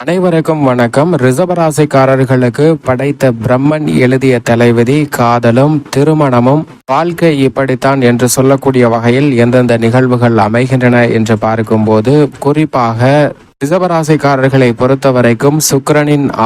அனைவருக்கும் வணக்கம். ரிசபராசிக்காரர்களுக்கு படைத்த பிரம்மன் எழுதிய தலைவிதி காதலும் திருமணமும் வாழ்க்கை இப்படித்தான் என்று சொல்லக்கூடிய வகையில் எந்தெந்த நிகழ்வுகள் அமைகின்றன என்று பார்க்கும்போது குறிப்பாக ரிசபராசிக்காரர்களை பொறுத்த வரைக்கும்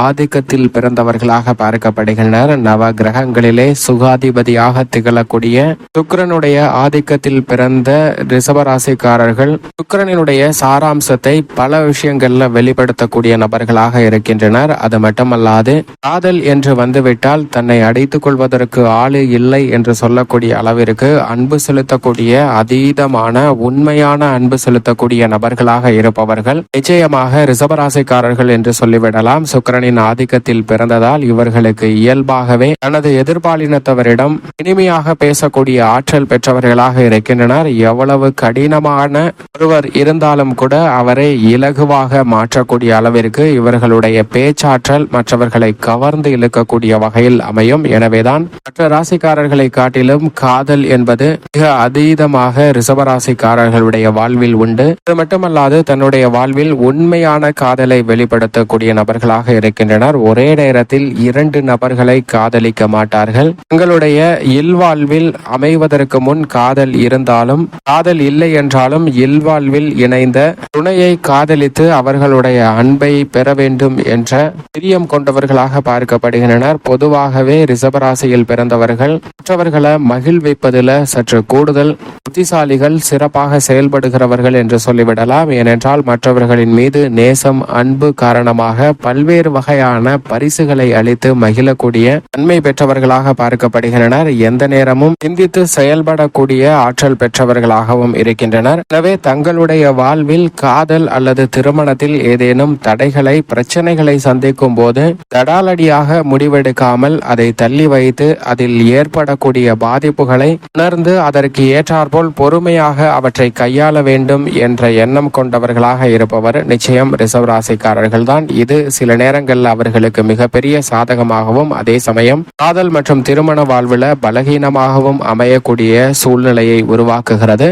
ஆதிக்கத்தில் பிறந்தவர்களாக பார்க்கப்படுகின்றனர். நவ கிரகங்களிலே சுகாதிபதியாக திகழக்கூடிய சுக்கரனுடைய ஆதிக்கத்தில் பிறந்த ரிசபராசிக்காரர்கள் சுக்கரனினுடைய சாராம்சத்தை பல விஷயங்கள்ல வெளிப்படுத்தக்கூடிய நபர்களாக இருக்கின்றனர். அது மட்டுமல்லாது காதல் என்று வந்துவிட்டால் தன்னை அடைத்துக் கொள்வதற்கு ஆளு இல்லை என்று சொல்லக்கூடிய அளவிற்கு அன்பு செலுத்தக்கூடிய அதீதமான உண்மையான அன்பு செலுத்தக்கூடிய நபர்களாக இருப்பவர்கள். நிச்சயமாக ரிசபராசிக்காரர்கள் என்று சொல்லிவிடலாம். சுக்கிரனின் ஆதிக்கத்தில் பிறந்ததால் இவர்களுக்கு இயல்பாகவே தனது எதிர்பாலினத்தவரிடம் இனிமையாக பேசக்கூடிய ஆற்றல் பெற்றவர்களாக இருக்கின்றனர். எவ்வளவு கடினமான ஒருவர் இருந்தாலும் கூட அவரை இலகுவாக மாற்றக்கூடிய அளவிற்கு இவர்களுடைய பேச்சாற்றல் மற்றவர்களை கவர்ந்து இழுக்கக்கூடிய வகையில் அமையும். எனவேதான் மற்ற ராசிக்காரர்களை காட்டிலும் காதல் என்பது மிக அதீதமாக ரிசபராசிக்காரர்களுடைய வாழ்வில் உண்டு. அது மட்டுமல்லாது தன்னுடைய வாழ்வில் உண்மையான காதலை வெளிப்படுத்தக்கூடிய நபர்களாக இருக்கின்றனர். ஒரே நேரத்தில் இரண்டு நபர்களை காதலிக்க மாட்டார்கள். தங்களுடைய இல்வாழ்வில் அமைவதற்கு முன் காதல் இருந்தாலும் காதல் இல்லை என்றாலும் இல்வாழ்வில் இணைந்த துணையை காதலித்து அவர்களுடைய அன்பை பெற வேண்டும் என்ற பிரியம் கொண்டவர்களாக பார்க்கப்படுகின்றனர். பொதுவாகவே ரிசபராசியில் பிறந்தவர்கள் மற்றவர்களை மகிழ்விப்பதில் சற்று கூடுதல் புத்திசாலிகள் சிறப்பாக செயல்படுகிறவர்கள் என்று சொல்லிவிடலாம். ஏனென்றால் மற்றவர்களின் மீது நேசம் அன்பு காரணமாக பல்வேறு வகையான பரிசுகளை அளித்து மகிழக்கூடிய தன்மை பெற்றவர்களாக பார்க்கப்படுகின்றனர். எந்த நேரமும் சிந்தித்து செயல்படக்கூடிய ஆற்றல் பெற்றவர்களாகவும் இருக்கின்றனர். எனவே தங்களுடைய வாழ்வில் காதல் அல்லது திருமணத்தில் ஏதேனும் தடைகளை பிரச்சனைகளை சந்திக்கும் போது தடாலடியாக முடிவெடுக்காமல் அதை தள்ளி வைத்து அதில் ஏற்படக்கூடிய பாதிப்புகளை உணர்ந்து அதற்கு ஏற்றாற்போல் பொறுமையாக அவற்றை கையாள வேண்டும் என்ற எண்ணம் கொண்டவர்களாக இருப்பவர் நிச்சயம் ரிசர்வ் ராசிக்காரர்கள் தான் இது சில நேரங்களில் அவர்களுக்கு மிகப்பெரிய சாதகமாகவும் அதே சமயம் காதல் மற்றும் திருமண வாழ்வில் பலகீனமாகவும் அமையக்கூடிய சூழ்நிலையை உருவாக்குகிறது.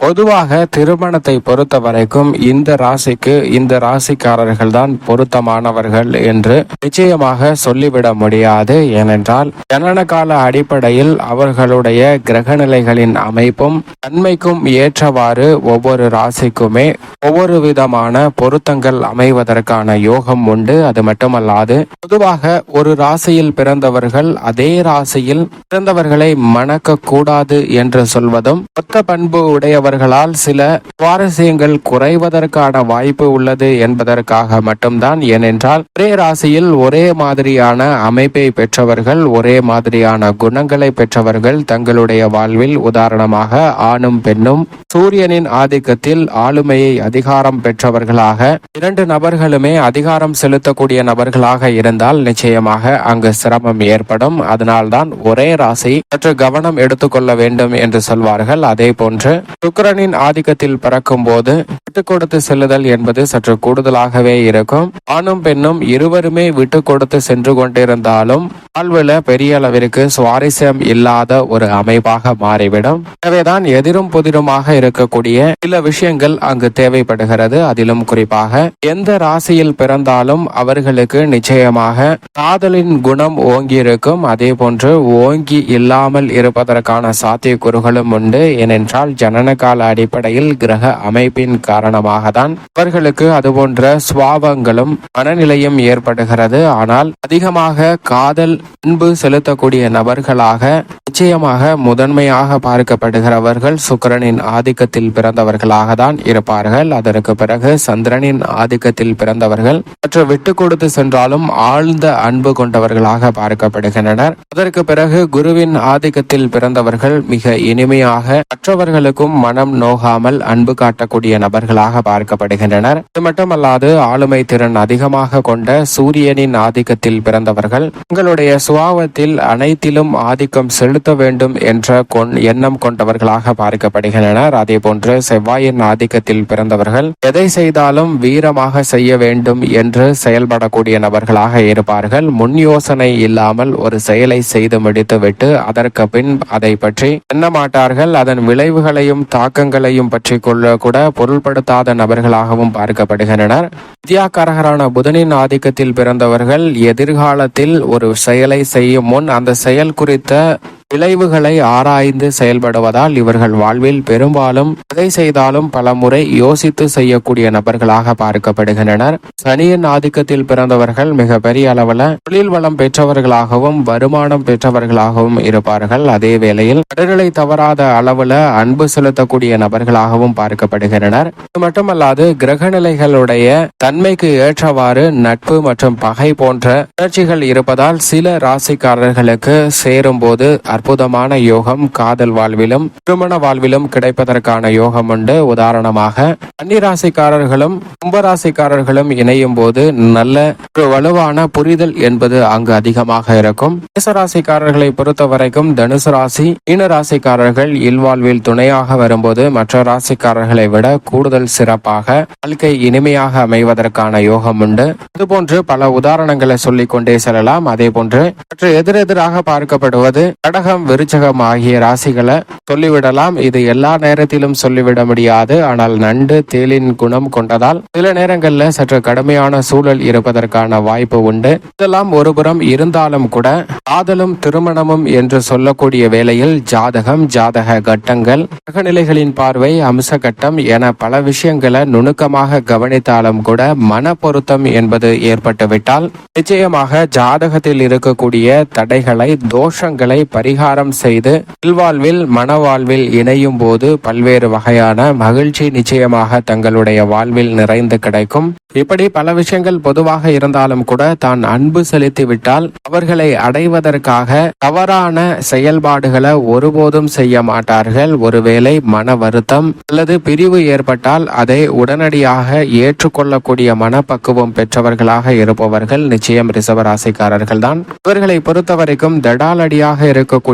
பொதுவாக திருமணத்தை பொறுத்த வரைக்கும் இந்த ராசிக்கு இந்த ராசிக்காரர்கள் தான் பொருத்தமானவர்கள் என்று நிச்சயமாக சொல்லிவிட முடியாது. ஏனென்றால் ஜனன கால அடிப்படையில் அவர்களுடைய கிரகநிலைகளின் அமைப்பும் தன்மைக்கும் ஏற்றவாறு ஒவ்வொரு ராசிக்குமே ஒவ்வொரு விதமான பொருத்தங்கள் அமைவதற்கான யோகம் உண்டு. அது மட்டுமல்லாது பொதுவாக ஒரு ராசியில் பிறந்தவர்கள் அதே ராசியில் பிறந்தவர்களை மணக்க கூடாது என்று சொல்வதும் மொத்த பண்பு உடையவர் அவர்களால் சில சுவாரஸ்யங்கள் குறைவதற்கான வாய்ப்பு உள்ளது என்பதற்காக மட்டும்தான். ஏனென்றால் ஒரே ராசியில் ஒரே மாதிரியான அமைப்பை பெற்றவர்கள் ஒரே மாதிரியான குணங்களை பெற்றவர்கள் தங்களுடைய வாழ்வில் உதாரணமாக ஆணும் பெண்ணும் சூரியனின் ஆதிக்கத்தில் ஆளுமையை அதிகாரம் பெற்றவர்களாக இரண்டு நபர்களுமே அதிகாரம் செலுத்தக்கூடிய நபர்களாக இருந்தால் நிச்சயமாக அங்கு சிரமம் ஏற்படும். அதனால்தான் ஒரே ராசி சற்று கவனம் எடுத்துக்கொள்ள வேண்டும் என்று சொல்வார்கள். அதே போன்று சுக்கரனின் ஆதிக்கத்தில் பறக்கும் போது விட்டு கொடுத்து செல்லுதல் என்பது சற்று கூடுதலாகவே இருக்கும். ஆணும் பெண்ணும் இருவருமே விட்டு கொடுத்து சென்று கொண்டிருந்தாலும் வாழ்வுல பெரிய அளவிற்கு சுவாரஸ்யம் இல்லாத ஒரு அமைப்பாக மாறிவிடும். எனவேதான் எதிரும் புதிருமாக இருக்கக்கூடிய சில விஷயங்கள் அங்கு தேவைப்படுகிறது. அதிலும் குறிப்பாக எந்த ராசியில் பிறந்தாலும் அவர்களுக்கு நிச்சயமாக காதலின் குணம் ஓங்கி இருக்கும் அதே போன்று ஓங்கி இல்லாமல் இருப்பதற்கான சாத்தியக்கூறுகளும் உண்டு. ஏனென்றால் ஜனன கால அடிப்படையில் கிரக அமைப்பின் காரணமாக தான் அவர்களுக்கு அதுபோன்ற சுவாபங்களும் மனநிலையும் ஏற்படுகிறது. ஆனால் அதிகமாக காதல் அன்பு செலுத்தக்கூடிய நபர்களாக நிச்சயமாக முதன்மையாக பார்க்கப்படுகிறவர்கள் சுக்கிரனின் ஆதிக்கத்தில் பிறந்தவர்களாக தான் இருப்பார்கள். அதற்கு பிறகு சந்திரனின் ஆதிக்கத்தில் பிறந்தவர்கள் மற்ற விட்டு கொடுத்து சென்றாலும் ஆழ்ந்த அன்பு கொண்டவர்களாக பார்க்கப்படுகின்றனர். அதற்கு பிறகு குருவின் ஆதிக்கத்தில் பிறந்தவர்கள் மிக இனிமையாக மற்றவர்களுக்கும் மனம் நோகாமல் அன்பு காட்டக்கூடிய நபர்களாக பார்க்கப்படுகின்றனர். இது மட்டுமல்லாது ஆளுமை திறன் அதிகமாக கொண்ட சூரியனின் ஆதிக்கத்தில் பிறந்தவர்கள் உங்களுடைய சுபாவத்தில் அனைத்திலும் ஆதிக்கம் செலுத்த வேண்டும் என்ற கொண் எண்ணம் கொண்டவர்களாக பார்க்கப்படுகின்றனர். அதே போன்று செவ்வாயின் ஆதிக்கத்தில் பிறந்தவர்கள் எதை செய்தாலும் வீரமாக செய்ய வேண்டும் என்று செயல்படக்கூடிய நபர்களாக இருப்பார்கள். முன் யோசனை இல்லாமல் ஒரு செயலை செய்து முடித்துவிட்டு அதற்கு பின் அதை பற்றி எண்ண மாட்டார்கள். அதன் விளைவுகளையும் தாக்கங்களையும் பற்றி கொள்ள கூட பொருள்படுத்தாத நபர்களாகவும் பார்க்கப்படுகின்றனர். வித்யாகாரகரான புதனின் ஆதிக்கத்தில் பிறந்தவர்கள் எதிர்காலத்தில் ஒரு செயல் செய்யும் முன் அந்த செயல் குறித்த விளைவுகளை ஆராய்ந்து செயல்படுவதால் இவர்கள் வாழ்வில் பெரும்பாலும் எதை செய்தாலும் பல முறை யோசித்து செய்யக்கூடிய நபர்களாக பார்க்கப்படுகின்றனர். சனியின் ஆதிக்கத்தில் பிறந்தவர்கள் மிக பெரிய அளவில் தொழில் வளம் பெற்றவர்களாகவும் வருமானம் பெற்றவர்களாகவும் இருப்பார்கள். அதே வேளையில் கடல்களை தவறாத அளவுல அன்பு செலுத்தக்கூடிய நபர்களாகவும் பார்க்கப்படுகின்றனர். இது மட்டுமல்லாது கிரகநிலைகளுடைய தன்மைக்கு ஏற்றவாறு நட்பு மற்றும் பகை போன்ற உணர்ச்சிகள் இருப்பதால் சில ராசிக்காரர்களுக்கு சேரும் போது அற்புதமான யோகம் காதல் வாழ்விலும் திருமண வாழ்விலும் கிடைப்பதற்கான யோகம் உண்டு. உதாரணமாக கன்னிராசிக்காரர்களும் கும்பராசிக்காரர்களும் இணையும் போது நல்ல ஒரு வலுவான புரிதல் என்பது அங்கு அதிகமாக இருக்கும். மேசராசிக்காரர்களை பொறுத்த வரைக்கும் தனுசு ராசி மீன ராசிக்காரர்கள் இல்வாழ்வில் துணையாக வரும்போது மற்ற ராசிக்காரர்களை விட கூடுதல் சிறப்பாக வாழ்க்கை இனிமையாக அமைவதற்கான யோகம் உண்டு. இதுபோன்று பல உதாரணங்களை சொல்லிக் கொண்டே செல்லலாம். அதே போன்று மற்ற எதிரெதிராக பார்க்கப்படுவது கடக கடகம் விருச்சகம் ஆகிய ராசிகளை சொல்லிவிடலாம். இது எல்லா நேரத்திலும் சொல்லிவிட முடியாது. ஆனால் நண்டு தேலின் குணம் கொண்டதால் சில நேரங்களில் சற்று கடுமையான சூழல் இருப்பதற்கான வாய்ப்பு உண்டு. இதெல்லாம் ஒருபுறம் இருந்தாலும் கூட காதலும் திருமணமும் என்று சொல்லக்கூடிய வேளையில் ஜாதகம் ஜாதக கட்டங்கள் கிரகநிலைகளின் பார்வை அம்ச கட்டம் என பல விஷயங்களை நுணுக்கமாக கவனித்தாலும் கூட மன பொருத்தம் என்பது ஏற்பட்டுவிட்டால் நிச்சயமாக ஜாதகத்தில் இருக்கக்கூடிய தடைகளை தோஷங்களை பரிகாரம் செய்து இல்வாழ்வில் மனவாழ்வில் இணையும் போது பல்வேறு வகையான மகிழ்ச்சி நிச்சயமாக தங்களுடைய வாழ்வில் நிறைந்து கிடைக்கும். இப்படி பல விஷயங்கள் பொதுவாக இருந்தாலும் கூட தான் அன்பு செலுத்திவிட்டால் அவர்களை அடைவதற்காக தவறான செயல்பாடுகளை ஒருபோதும் செய்ய மாட்டார்கள். ஒருவேளை மன வருத்தம் அல்லது பிரிவு ஏற்பட்டால் அதை உடனடியாக ஏற்றுக்கொள்ளக்கூடிய மனப்பக்குவம் பெற்றவர்களாக இருப்பவர்கள் நிச்சயம் ரிசவராசிக்காரர்கள் தான் இவர்களை பொறுத்தவரைக்கும் தடாலடியாக இருக்கக்கூடிய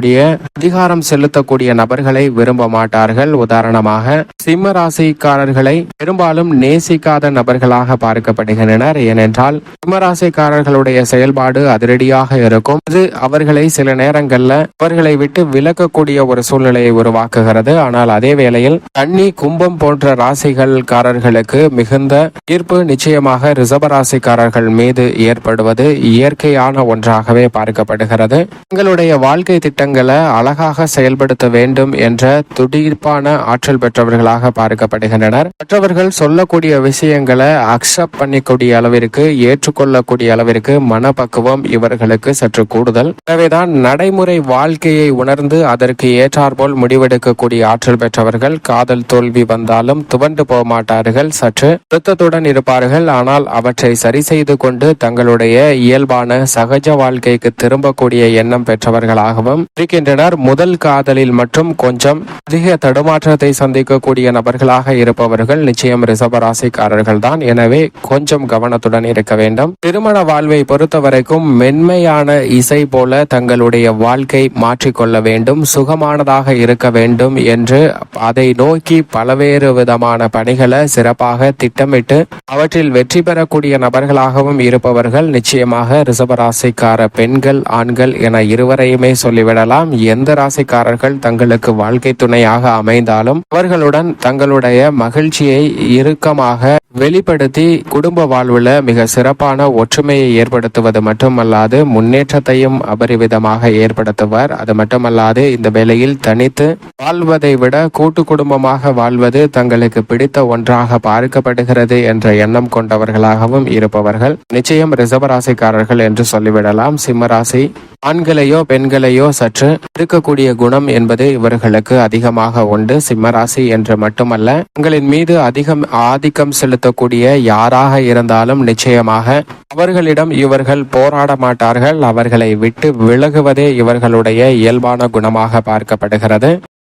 அதிகாரம் செலுத்தக்கூடிய நபர்களை விரும்ப மாட்டார்கள். உதாரணமாக சிம்ம ராசிக்காரர்களை பெரும்பாலும் நேசிக்காத நபர்களாக பார்க்கப்படுகின்றனர். ஏனென்றால் சிம்மராசிக்காரர்களுடைய செயல்பாடு அதிரடியாக இருக்கும். இது அவர்களை சில நேரங்கள்ல அவர்களை விட்டு விலக்கக்கூடிய ஒரு சூழ்நிலையை உருவாக்குகிறது. ஆனால் அதே வேளையில் கன்னி கும்பம் போன்ற ராசிகள்காரர்களுக்கு மிகுந்த ஈர்ப்பு நிச்சயமாக ரிசர்வ ராசிக்காரர்கள் மீது ஏற்படுவது இயற்கையான ஒன்றாகவே பார்க்கப்படுகிறது. உங்களுடைய வாழ்க்கை திட்ட திட்டங்களை அழகாக செயல்படுத்த வேண்டும் என்ற துடிப்பான ஆற்றல் பெற்றவர்களாக பார்க்கப்படுகின்றனர். மற்றவர்கள் சொல்லக்கூடிய விஷயங்களை அக்செப்ட் பண்ணிக்கூடிய அளவிற்கு ஏற்றுக்கொள்ளக்கூடிய அளவிற்கு மனப்பக்குவம் இவர்களுக்கு சற்று கூடுதல். எனவேதான் நடைமுறை வாழ்க்கையை உணர்ந்து அதற்கு ஏற்றாற்போல் முடிவெடுக்கக்கூடிய ஆற்றல் பெற்றவர்கள் காதல் தோல்வி வந்தாலும் துவண்டு போக மாட்டார்கள் சற்று அழுத்தத்துடன் இருப்பார்கள். ஆனால் அவற்றை சரி செய்து கொண்டு தங்களுடைய இயல்பான சகஜ வாழ்க்கைக்கு திரும்பக்கூடிய எண்ணம் பெற்றவர்களாகவும் இருக்கின்றனர். முதல் காதலில் மட்டும் கொஞ்சம் அதிக தடுமாற்றத்தை சந்திக்கக்கூடிய நபர்களாக இருப்பவர்கள் நிச்சயம் ரிசபராசிக்காரர்கள் தான் எனவே கொஞ்சம் கவனத்துடன் இருக்க வேண்டும். திருமண வாழ்வை பொறுத்தவரைக்கும் மென்மையான இசை போல தங்களுடைய வாழ்க்கை மாற்றிக்கொள்ள வேண்டும். சுகமானதாக இருக்க வேண்டும் என்று அதை நோக்கி பலவேறு விதமான பணிகளை சிறப்பாக திட்டமிட்டு அவற்றில் வெற்றி பெறக்கூடிய நபர்களாகவும் இருப்பவர்கள் நிச்சயமாக ரிசபராசிக்கார பெண்கள் ஆண்கள் என இருவரையுமே சொல்லிவிட சொல்லிவிடலாம் எந்த ராசிக்காரர்கள் தங்களுக்கு வாழ்க்கை துணையாக அமைந்தாலும் அவர்களுடன் தங்களுடைய மகிழ்ச்சியை இறுக்கமாக வெளிப்படுத்தி குடும்ப வாழ்வுல மிக சிறப்பான ஒற்றுமையை ஏற்படுத்துவது மட்டுமல்லாது முன்னேற்றத்தையும் அபரிவிதமாக ஏற்படுத்துவர். அது மட்டுமல்லாது இந்த வேளையில் தனித்து வாழ்வதை விட கூட்டு குடும்பமாக வாழ்வது தங்களுக்கு பிடித்த ஒன்றாக பார்க்கப்படுகிறது என்ற எண்ணம் கொண்டவர்களாகவும் இருப்பவர்கள் நிச்சயம் ரிசவராசிக்காரர்கள் என்று சொல்லிவிடலாம். சிம்மராசி ஆண்களையோ பெண்களையோ சற்று இருக்கக்கூடிய குணம் என்பது இவர்களுக்கு அதிகமாக உண்டு. சிம்மராசி என்று மட்டுமல்ல உங்களின் மீது அதிகம் ஆதிக்கம் செலுத்தக்கூடிய யாராக இருந்தாலும் நிச்சயமாக அவர்களிடம் இவர்கள் போராட மாட்டார்கள். அவர்களை விட்டு விலகுவதே இவர்களுடைய இயல்பான குணமாக பார்க்கப்படுகிறது.